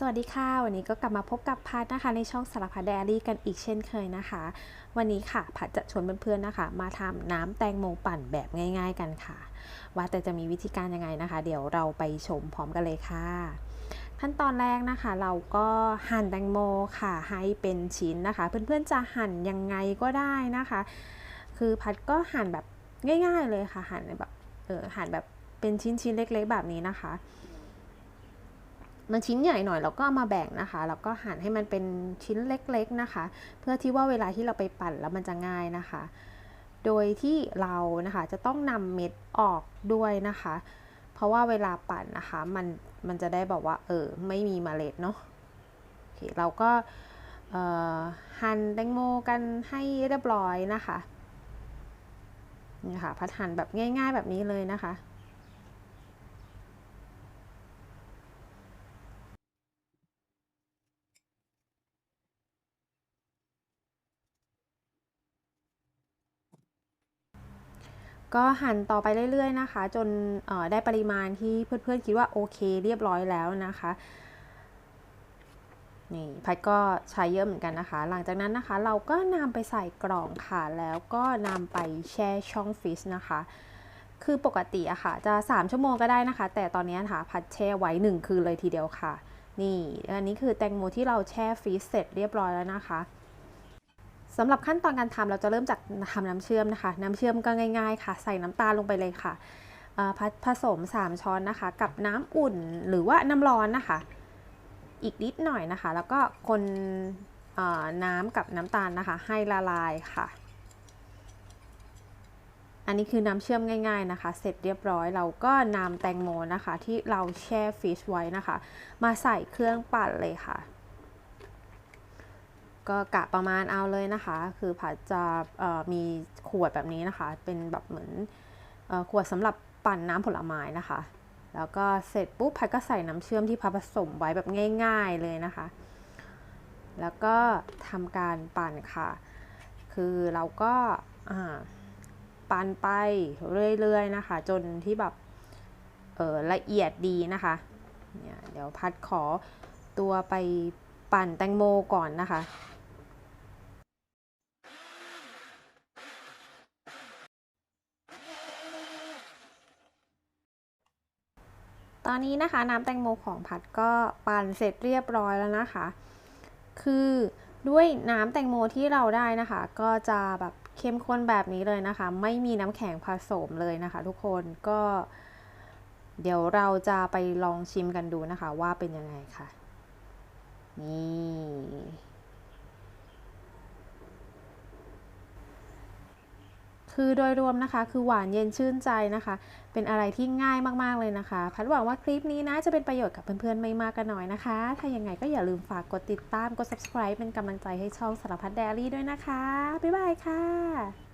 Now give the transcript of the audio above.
สวัสดีค่ะ วันนี้ก็กลับมาพบกับพัดนะคะ ในช่องสารพัดไดรี่กันอีกเช่นเคยนะคะ วันนี้ค่ะพัดจะชวนเพื่อนๆนะคะ มาทำน้ำแตงโมปั่นแบบง่าย ๆ กันค่ะ ว่าแต่จะมีวิธีการยังไงนะคะ เดี๋ยวเราไปชมพร้อมกันเลยค่ะ ขั้นตอนแรกนะคะ เราก็หั่นแตงโมค่ะ ให้เป็นชิ้นนะคะ เพื่อนๆจะหั่นยังไงก็ได้นะคะ คือพัดก็หั่นแบบง่าย ๆเลยค่ะ หั่นแบบเออหั่นแบบเป็นชิ้นๆเล็ก ๆ แบบนี้นะคะ มันชิ้นใหญ่หน่อยเราก็ามาแบ่งนะคะแล้วก็หั่นให้มันเป็นชิ้นเล็กๆนะคะ เพื่อที่ว่าเวลาที่เราไปปั่นแล้วมันจะง่ายนะคะ โดยที่เรานะคะจะต้องนำเม็ดออกด้วยนะคะ เพราะว่าเวลาปั่นนะคะมันมันจะได้บอกว่าเออไม่มีเมล็ดเนาะโอเคเราก็หั่นแตงโมกันให้เรียบร้อยนะคะนี่ค่ะพัดหั่นแบบง่าย ๆแบบนี้เลยนะคะ ก็หั่นต่อไปเรื่อยๆนะคะ จนได้ปริมาณที่เพื่อนๆคิดว่าโอเคเรียบร้อยแล้วนะคะนี่พัดก็ใช้เยอะเหมือนกันนะคะ หลังจากนั้นนะคะ เราก็นำไปใส่กล่องค่ะ แล้วก็นำไปแช่ช่องฟรีซนะคะ คือปกติอะค่ะ จะ 3 ชั่วโมงก็ได้นะคะ แต่ตอนนี้นะคะพัดแช่ไว้ 1 คืนเลยทีเดียวค่ะ นี่ อันนี้คือแตงโมที่เราแช่ฟรีซเสร็จเรียบร้อยแล้วนะคะ สำหรับขั้นตอนการทำเราจะเริ่มจากทำน้ำเชื่อมนะคะ น้ำเชื่อมก็ง่าย ๆ ค่ะ ใส่น้ำตาลลงไปเลยค่ะผสม 3 ช้อนนะคะ กับน้ำอุ่นหรือว่าน้ำร้อนนะคะ อีกนิดหน่อยนะคะ แล้วก็คนน้ำกับน้ำตาลนะคะ ให้ละลายค่ะ อันนี้คือน้ำเชื่อมง่าย ๆนะคะ เสร็จเรียบร้อยเราก็นำแตงโมนะคะ ที่เราแช่ฟรีซไว้นะคะ มาใส่เครื่องปั่นเลยค่ะ ก็กะประมาณเอาเลยนะคะ คือผัดจะมีขวดแบบนี้นะคะ เป็นแบบเหมือนขวดสำหรับปั่นน้ำผลไม้นะคะ แล้วก็เสร็จปุ๊บผัดก็ใส่น้ำเชื่อมที่พัดผสมไว้แบบง่าย ๆเลยนะคะ แล้วก็ทำการปั่นค่ะ คือเราก็ปั่นไปเรื่อยๆนะคะ จนที่แบบละเอียดดีนะคะเดี๋ยวพัดขอตัวไปปั่นแตงโมก่อนนะคะ ตอนนี้นะคะน้ำแตงโมของผัดก็ปั่นเสร็จเรียบร้อยแล้วนะคะ คือด้วยน้ำแตงโมที่เราได้นะคะ ก็จะแบบเข้มข้นแบบนี้เลยนะคะ ไม่มีน้ำแข็งผสมเลยนะคะ ทุกคนก็ เดี๋ยวเราจะไปลองชิมกันดูนะคะ ว่าเป็นยังไงคะ่ะนี่ คือโดยรวมนะคะคือหวานเย็นชื่นใจนะคะ เป็นอะไรที่ง่ายมากๆเลยนะคะ พัดหวังว่าคลิปนี้นะจะเป็นประโยชน์กับเพื่อนๆไม่มากก็น้อยนะคะ ถ้ายังไงก็อย่าลืมฝากกดติดตามกด subscribe เป็นกำลังใจให้ช่องสารพัดเดลี่ด้วยนะคะ บ๊ายบายค่ะ